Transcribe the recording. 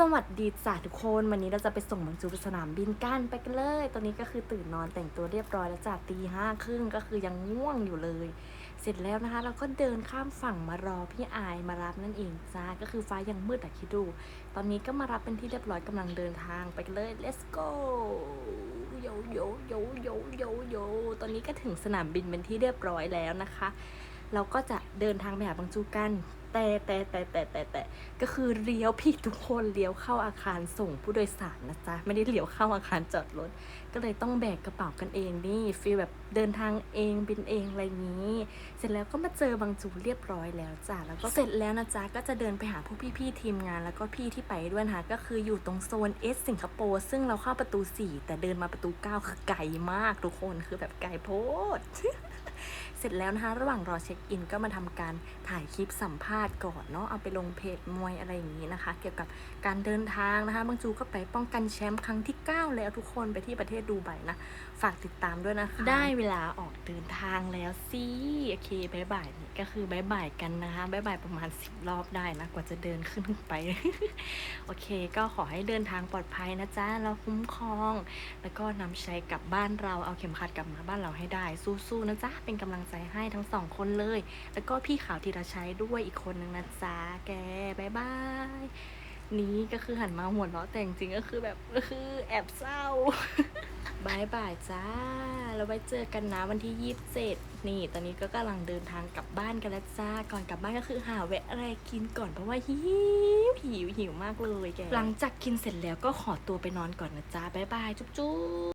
สวัสดีจ้าทุกคน วันนี้เราจะไปส่งบรรจุไปสนามบินกันไปกันเลย ตอนนี้ก็คือตื่นนอนแต่งตัวเรียบร้อยแล้วจ้าตีห้าครึ่งก็คือยังง่วงอยู่เลย เสร็จแล้วนะคะ เราก็เดินข้ามฝั่งมารอพี่อายมารับนั่นเองจ้าก็คือฟ้ายังมืดอะคิดดู ตอนนี้ก็มารับเป็นที่เรียบร้อยกำลังเดินทางไปกันเลย let's go โยโยโยโยโยโยตอนนี้ก็ถึงสนามบินเป็นที่เรียบร้อยแล้วนะคะ เราก็จะเดินทางไปหาบางจูกัน แต่แต่แต่แต่แต่แต่ก็คือเลี้ยวผิดทุกคนเลี้ยวเข้าอาคารส่งผู้โดยสารนะจ๊ะไม่ได้เลี้ยวเข้าอาคารจอดรถ ก็เลยต้องแบกกระเป๋ากันเองนี่ฟีลแบบเดินทางเองบินเองอะไรนี้ เสร็จแล้วก็มาเจอบางจูเรียบร้อยแล้วจ้ะแล้วก็เสร็จแล้วนะจ๊ะก็จะเดินไปหาพวกพี่ๆทีมงาน แล้วก็พี่ที่ไปด้วยนะคะก็คืออยู่ตรงโซนเอสสิงคโปร์ซึ่งเราเข้าประตู 4 แต่เดินมาประตู 9 คือไกลมากทุกคนคือแบบไกลโพด เสร็จแล้วนะคะ ระหว่างรอเช็คอินก็มาทำการถ่ายคลิปสัมภาษณ์ก่อนเนาะเอาไปลงเพจมวยอะไรอย่างนี้นะคะ เกี่ยวกับการเดินทางนะคะบางจูก็ไปป้องกันแชมป์ครั้งที่ 9 แล้วทุกคนไปที่ประเทศดูไบนะ ฝากติดตามด้วยนะคะ ได้เวลาออกเดินทางแล้วสิโอเคบายบายนี่ก็คือบายบายกันนะคะบายบายประมาณ 10 รอบได้นะกว่าจะเดินขึ้นไป โอเค ก็ขอให้เดินทางปลอดภัยนะจ๊ะเราคุ้มครอง แล้วก็นำชัยกลับบ้านเราเอาเข็มขัดกลับมาบ้านเราให้ได้สู้ๆนะจ๊ะเป็นกำลังใจให้ทั้งสองคนเลย แล้วก็พี่ขาวธีรชัยด้วยอีกคนนึงนะจ๊ะแกบายบายนี้ก็คือหันมาหัวเราะแต่จริงก็คือแบบก็คือแอบเศร้าบายบายจ้า แล้วไว้เจอกันนะวันที่ยี่สิบเจ็ดนี่ ตอนนี้ก็กำลังเดินทางกลับบ้านกันแล้วจ้า ก่อนกลับบ้านก็คือหาแวะอะไรกินก่อนเพราะว่าหิวหิวหิวมากเลยแก หลังจากกินเสร็จแล้วก็ขอตัวไปนอนก่อนนะจ้าบายบายจุ๊บ